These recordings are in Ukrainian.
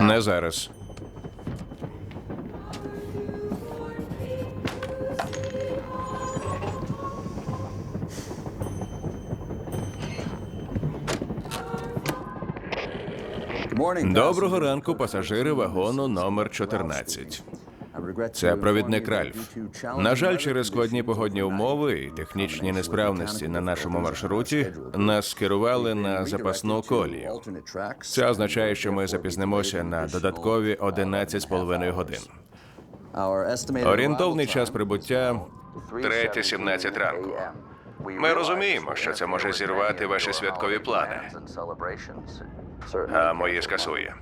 Не зараз. Доброго ранку, пасажири вагону номер 14. Це провідник Ральф. На жаль, через складні погодні умови і технічні несправності на нашому маршруті нас скерували на запасну колію. Це означає, що ми запізнимося на додаткові 11,5 годин. Орієнтовний час прибуття 3.17 ранку. Ми розуміємо, що це може зірвати ваші святкові плани, а мої скасує.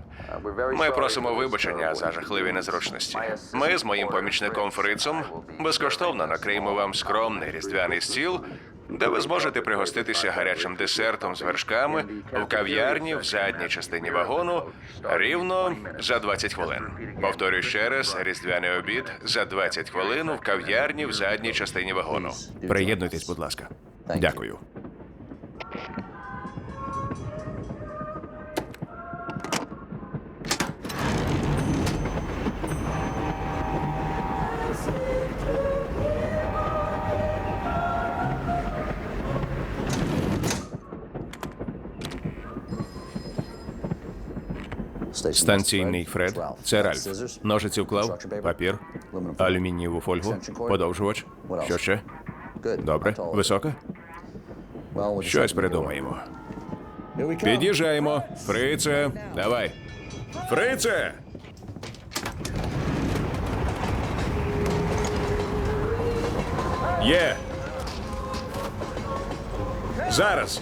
Ми просимо вибачення за жахливі незручності. Ми з моїм помічником Фрицом безкоштовно накриємо вам скромний різдвяний стіл, де ви зможете пригоститися гарячим десертом з вершками в кав'ярні в задній частині вагону рівно за 20 хвилин. Повторюю ще раз: різдвяний обід за 20 хвилин в кав'ярні в задній частині вагону. Приєднуйтесь, будь ласка. Дякую. Станційний Фред. Це Ральф. Ножиці вклав, папір, алюмінієву фольгу, подовжувач. Що ще? Добре, висока? Щось придумаємо. Під'їжджаємо. Фрице, давай. Фрице! Є. Зараз.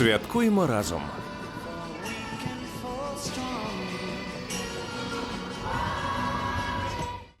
Святкуємо разом.